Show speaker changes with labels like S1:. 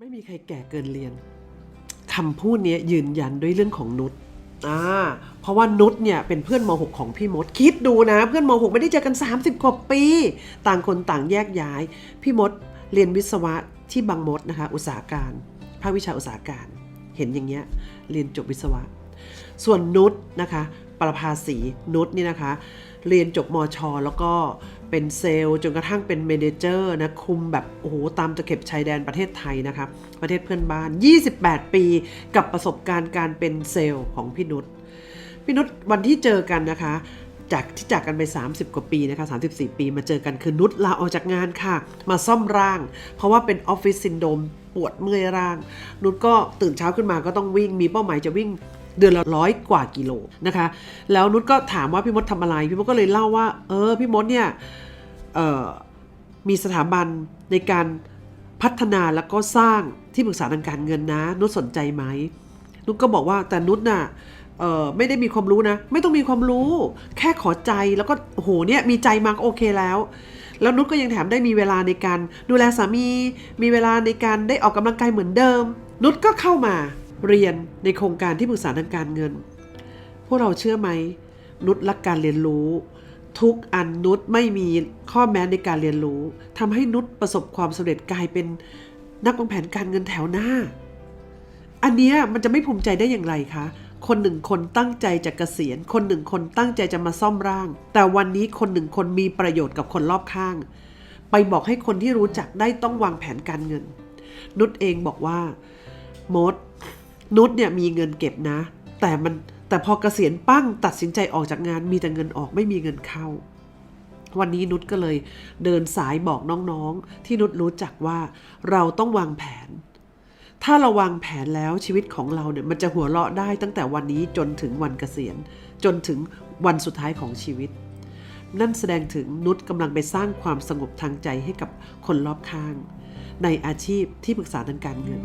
S1: ไม่มีใครแก่เกินเรียนคำพูดนี้ยยืนยันด้วยเรื่องของนุชอ่าเพราะว่านุชเนี่ยเป็นเพื่อนม .6 ของพี่มด คิดดูนะ เพื่อนม .6 ไม่ได้เจอกัน 30 กว่าปี ต่างคนต่างแยกย้าย พี่มดเรียนวิศวะที่บางมดนะคะ อุตสาหการภาควิชาอุตสาหการ เห็นอย่างเงี้ยเรียนจบวิศวะ ส่วนนุชนะคะ ประภาสีนุชนี่นะคะ เรียนจบมชแล้วก็เป็นเซลล์จนกระทั่งเป็นเมเนเจอร์นะคุมแบบโอ้โหตามตะเข็บชายแดนประเทศไทยนะคะประเทศเพื่อนบ้าน 28 ปีกับประสบการณ์การเป็นเซลล์ของพี่นุชพี่นุชวันที่เจอกันนะคะจากที่จากกันไป 30 กว่าปีนะคะ 34 ปีมาเจอกันคือนุชลาออกจากงานค่ะ มาซ่อมร่าง เพราะว่าเป็นออฟฟิศซินโดรมปวดเมื่อยร่าง นุชก็ตื่นเช้าขึ้นมาก็ต้องวิ่งมีเป้าหมายจะวิ่ง เดือนละร้อยกว่ากิโลนะคะ แล้วนุชก็ถามว่าพี่มดทำอะไร พี่มดก็เลยเล่าว่า เออ พี่มดเนี่ยมีสถาบันในการพัฒนาแล้วก็สร้างที่ปรึกษาทางการเงินนะ นุชสนใจไหมนุชก็บอกว่าแต่นุชน่ะไม่ได้มีความรู้นะ ไม่ต้องมีความรู้ แค่ขอใจแล้วก็โหเนี่ยมีใจมาก็โอเคแล้ว แล้วนุชก็ยังแถมได้มีเวลาในการดูแลสามี มีเวลาในการได้ออกกำลังกายเหมือนเดิม นุชก็เข้ามา เรียนในโครงการที่ปรึกษาทางการเงิน พวกเราเชื่อไหม นุชรักการเรียนรู้ ทุกอันนุชไม่มีข้อแม้ในการเรียนรู้ทำให้นุชประสบความสำเร็จกลายเป็นนักวางแผนการเงินแถวหน้า อันเนี้ยมันจะไม่ภูมิใจได้อย่างไรคะ คนหนึ่งคนตั้งใจจะเกษียณ คนหนึ่งคนตั้งใจจะมาซ่อมร่าง แต่วันนี้คนหนึ่งคนมีประโยชน์กับคนรอบข้าง ไปบอกให้คนที่รู้จักได้ต้องวางแผนการเงิน นุชเองบอกว่า มด นุชเนี่ยมีเงินเก็บนะ แต่มันแต่พอเกษียณปั้งตัดสินใจออกจากงานมีแต่เงินออกไม่มีเงินเข้า วันนี้นุชก็เลยเดินสายบอกน้องๆ ที่นุชรู้จักว่าเราต้องวางแผน ถ้าเราวางแผนแล้วชีวิตของเราเนี่ยมันจะหัวเราะได้ตั้งแต่วันนี้จนถึงวันเกษียณ จนถึงวันสุดท้ายของชีวิต นั่นแสดงถึงนุชกำลังไปสร้างความสงบทางใจให้กับคนรอบข้าง ในอาชีพที่ปรึกษาทางการเงิน